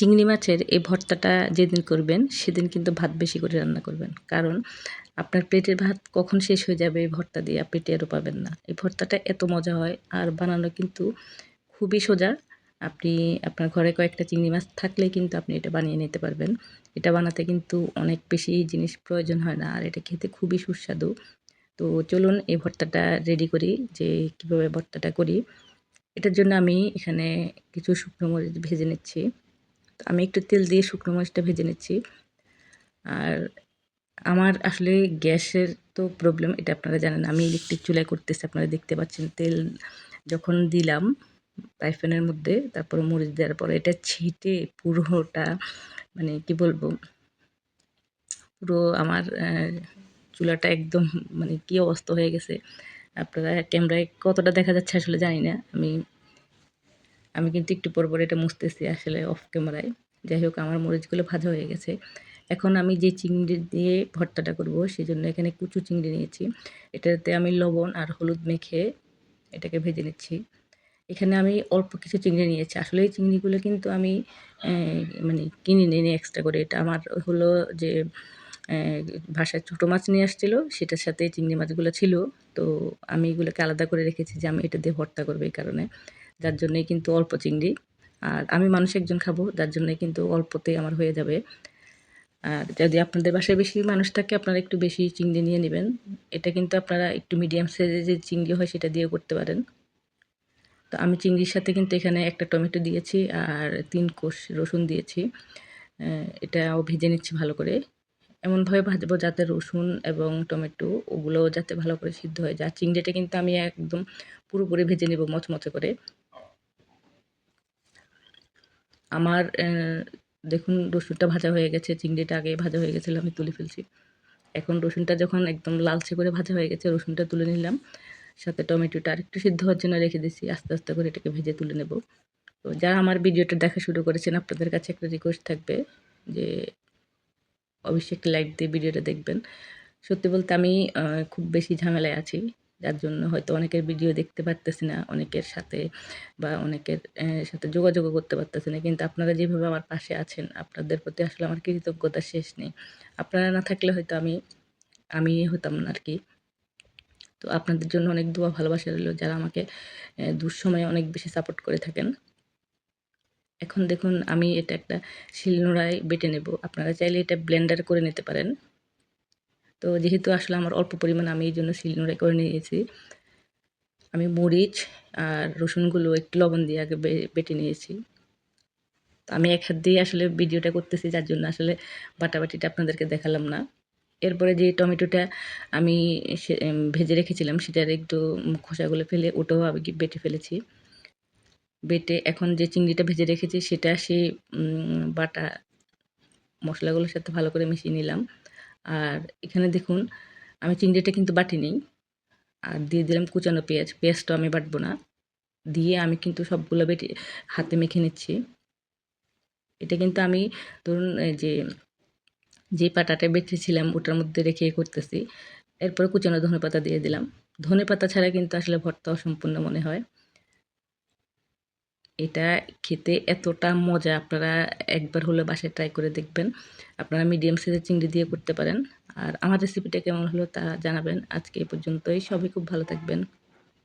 চিংড়ি মাছের এই ভর্তাটা যেদিন করবেন, সেদিন কিন্তু ভাত বেশি করে রান্না করবেন। কারণ আপনার পেটের ভাত কখন শেষ হয়ে যাবে এই ভর্তা দিয়ে, আপনি টেরও পাবেন না। এই ভর্তাটা এত মজা হয়, আর বানানো কিন্তু খুবই সোজা। আপনি, আপনার ঘরে কয়েকটা চিংড়ি মাছ থাকলে কিন্তু আপনি এটা বানিয়ে নিতে পারবেন। এটা বানাতে কিন্তু অনেক বেশি জিনিস প্রয়োজন হয় না, আর এটা খেতে খুবই সুস্বাদু। তো চলুন এই ভর্তাটা রেডি করি, যে কীভাবে ভর্তাটা করি। এটার জন্য আমি এখানে কিছু শুকনো মরিচ ভেজে নিচ্ছি। আমি একটু তেল দিয়ে শুকনো মরিচটা ভেজে নিচ্ছি। আর আমার আসলে গ্যাসের তো প্রবলেম এটা আপনারা জানেন। আমি ইলেকট্রিক চুলায় করতেছি, আপনারা দেখতে পাচ্ছেন তেল যখন দিলাম ফ্রাই মধ্যে, তারপর মরিচ দেওয়ার পরে এটা ছিটে পুরোটা মানে কি বলব, পুরো আমার চুলাটা একদম মানে কি অবস্থা হয়ে গেছে। আপনারা ক্যামেরায় কতটা দেখা যাচ্ছে আসলে জানি না। আমি আমি কিন্তু একটু পর পর এটা মুছতেছি আসলে অফ ক্যামেরায় যাই হোক আমার মরিচগুলো ভাজা হয়ে গেছে। এখন আমি যে চিংড়ি দিয়ে ভর্তাটা করব সেই জন্য এখানে কুচু চিংড়ি নিয়েছি। এটাতে আমি লবণ আর হলুদ মেখে এটাকে ভেজে নিচ্ছি। এখানে আমি অল্প কিছু চিংড়ি নিয়েছি। আসলে এই চিংড়িগুলো কিন্তু আমি মানে কিনে নিয়ে এক্সট্রা করে। এটা আমার হলো যে ভাষায় ছোটো মাছ নিয়ে আসছিল, সেটার সাথে চিংড়ি মাছগুলো ছিল। তো আমি এগুলোকে আলাদা করে রেখেছি যে আমি এটা দিয়ে ভর্তা করব এই কারণে। যার জন্যই কিন্তু অল্প চিংড়ি। আর আমি মানুষ একজন খাব, যার জন্যই কিন্তু অল্পতেই আমার হয়ে যাবে। আর যদি আপনাদের বাসায় বেশি মানুষ থাকে, আপনারা একটু বেশি চিংড়ি নিয়ে নেবেন। এটা কিন্তু আপনারা একটু মিডিয়াম সাইজের যে চিংড়ি হয়, সেটা দিয়ে করতে পারেন। তো আমি চিংড়ির সাথে কিন্তু এখানে একটা টমেটো দিয়েছি, আর তিন কোষ রসুন দিয়েছি। এটাও ভেজে নিচ্ছি ভালো করে। এমনভাবে ভাজবো যাতে রসুন এবং টমেটো ওগুলো যাতে ভালো করে সিদ্ধ হয়ে যায়। চিংড়িটা কিন্তু আমি একদম পুরোপুরি ভেজে নেব মচমচে করে। আমার দেখুন রসুনটা ভাজা হয়ে গেছে, চিংড়িটা আগে ভাজা হয়ে গেছিল, আমি তুলে ফেলছি। এখন রসুনটা যখন একদম লালচে করে ভাজা হয়ে গেছে, রসুনটা তুলে নিলাম। সাথে টমেটোটা আরেকটু সিদ্ধ হওয়ার জন্য রেখে দিছি, আস্তে আস্তে করে এটাকে ভেজে তুলে নেব। তো যারা আমার ভিডিওটা দেখা শুরু করেছেন, আপনাদের কাছে একটা রিকোয়েস্ট থাকবে যে অবশ্যই একটা লাইক দিয়ে ভিডিওটা দেখবেন। সত্যি বলতে আমি খুব বেশি ঝামেলায় আছি। যার জন্য হয়তো অনেকের ভিডিও দেখতে পারতেছি না, অনেকের সাথে বা অনেকের সাথে যোগাযোগও করতে পারতেছি না। কিন্তু আপনারা যেভাবে আমার পাশে আছেন, আপনাদের প্রতি আসলে আমার কৃতজ্ঞতা শেষ নেই। আপনারা না থাকলে হয়তো আমি আমি হতাম না আর কি তো আপনাদের জন্য অনেক দোয়া, ভালোবাসা রইল যারা আমাকে দুঃসময়ে অনেক বেশি সাপোর্ট করে থাকেন। এখন দেখুন, আমি এটা একটা শিলনোড়ায় বেটে নেব। আপনারা চাইলে এটা ব্লেন্ডার করে নিতে পারেন। তো যেহেতু আসলে আমার অল্প পরিমাণ আমি এই জন্য শিলনোড়ায় করে নিয়েছি, আমি মরিচ আর রসুনগুলো একটু লবণ দিয়ে আগে বেটে নিয়েছি। তো আমি এক হাত দিয়ে আসলে ভিডিওটা করতেছি, যার জন্য আসলে বাটাবাটিটা আপনাদেরকে দেখালাম না। এরপরে যে টমেটোটা আমি ভেজে রেখেছিলাম, সেটার একটু খোসাগুলো ফেলে ওটাও আমি বেটে ফেলেছি। বেটে এখন যে চিংড়িটা ভেজে রেখেছি, সেটা সেই বাটা মশলাগুলোর সাথে ভালো করে মিশিয়ে নিলাম। আর এখানে দেখুন, আমি চিংড়িটা কিন্তু বাটি নেই। আর দিয়ে দিলাম কুচানো পেঁয়াজ। পেঁয়াজটা আমি বাটবো না। দিয়ে আমি কিন্তু সবগুলো বেটে হাতে মেখে নিচ্ছি। এটা কিন্তু আমি ধরুন যে যে পাটাটা বেটেছিলাম ওটার মধ্যে রেখে করতেছি। এরপরে কুচানো ধনে পাতা দিয়ে দিলাম। ধনে পাতা ছাড়া কিন্তু আসলে ভর্তা অসম্পূর্ণ মনে হয়। এটা খেতে এতটা মজা, আপনারা একবার হলে বাসায় ট্রাই করে দেখবেন। আপনারা মিডিয়াম সাইজের চিংড়ি দিয়ে করতে পারেন। আর আমার রেসিপিটা কেমন হলো তা জানাবেন। আজকে এই পর্যন্তই। সবাই খুব ভালো থাকবেন।